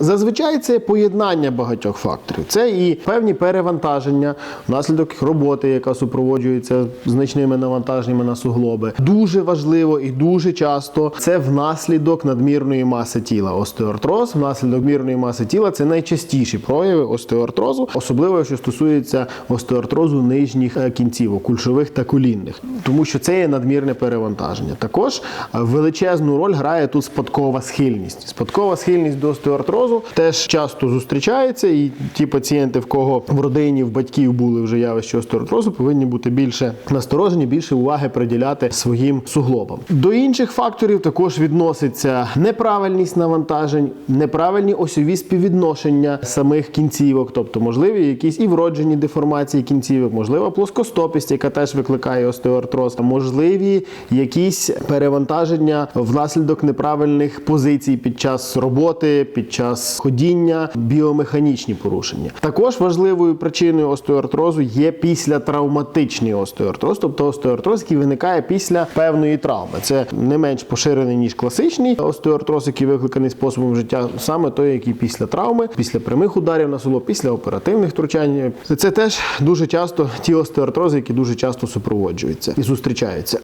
Зазвичай це поєднання багатьох факторів. Це і певні перевантаження внаслідок роботи, яка супроводжується значними навантаженнями на суглоби. Дуже важливо і дуже часто це внаслідок надмірної маси тіла. Остеоартроз, внаслідок мірної маси тіла це найчастіші прояви остеоартрозу, особливо що стосується остеоартрозу нижніх е, кінцівок, кульшових та колінних, тому що це є надмірне перевантаження. Також е, величезну роль грає тут спадкова схильність. Спадкова схильність до остеоартрозу теж часто зустрічається, і ті пацієнти, в кого в родині, в батьків були вже явища остеоартрозу, повинні бути більше насторожені, більше уваги приділяти своїм суглобам. До інших факторів також відноситься неправильність навантажень, неправильні осьові співвідношення самих кінцівок, тобто можливі якісь і вроджені деформації кінцівок, можлива плоскостопість, яка теж викликає остеоартроз, можливі якісь перевантаження внаслідок неправильних позицій під час роботи, під час ходіння, біомеханічні порушення. Також важливою причиною остеоартрозу є післятравматичний остеоартроз, тобто остеоартроз, який виникає після певної травми. Це не менш поширений ніж класичний остеоартроз, який викликаний способом життя, саме той, який після травми, після прямих ударів на село, після оперативних втручань. Це теж дуже часто ті остеоартрози, які дуже часто супроводжуються і зустрічаються.